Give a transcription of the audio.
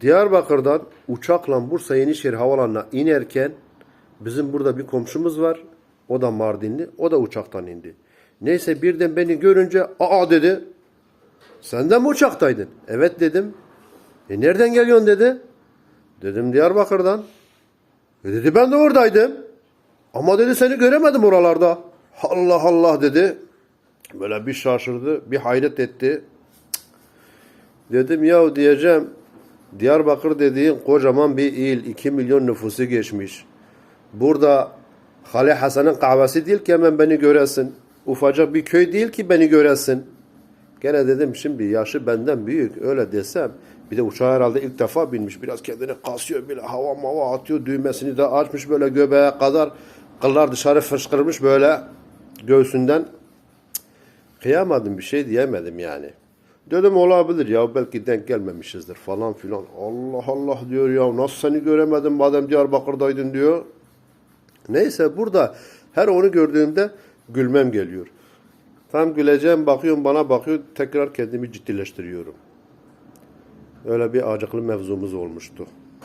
Diyarbakır'dan uçakla Bursa Yenişehir Havalanı'na inerken bizim burada bir komşumuz var. O da Mardinli. O da uçaktan indi. Neyse birden beni görünce aa dedi. Sen de mi uçaktaydın? Evet dedim. E nereden geliyorsun dedi. Dedim Diyarbakır'dan. E dedi ben de oradaydım. Ama dedi seni göremedim oralarda. Allah Allah dedi. Böyle bir şaşırdı, bir hayret etti. Dedim ya diyeceğim Diyarbakır dediğin kocaman bir il. 2 milyon nüfusu geçmiş. Burada Hale Hasan'ın kahvesi değil ki hemen beni göresin. Ufacık bir köy değil ki beni göresin. Gene dedim şimdi yaşı benden büyük öyle desem. Bir de uçağa herhalde ilk defa binmiş. Biraz kendini kasıyor bile hava mava atıyor. Düğmesini de açmış böyle göbeğe kadar. Kıllar dışarı fışkırmış böyle göğsünden. Kıyamadım bir şey diyemedim yani. Dedim olabilir ya belki denk gelmemişizdir falan filan. Allah Allah diyor ya nasıl seni göremedim madem Diyarbakır'daydın diyor. Neyse burada her onu gördüğümde gülmem geliyor. Tam güleceğim bakıyorum bana bakıyor tekrar kendimi ciddileştiriyorum. Öyle bir acıklı mevzumuz olmuştu.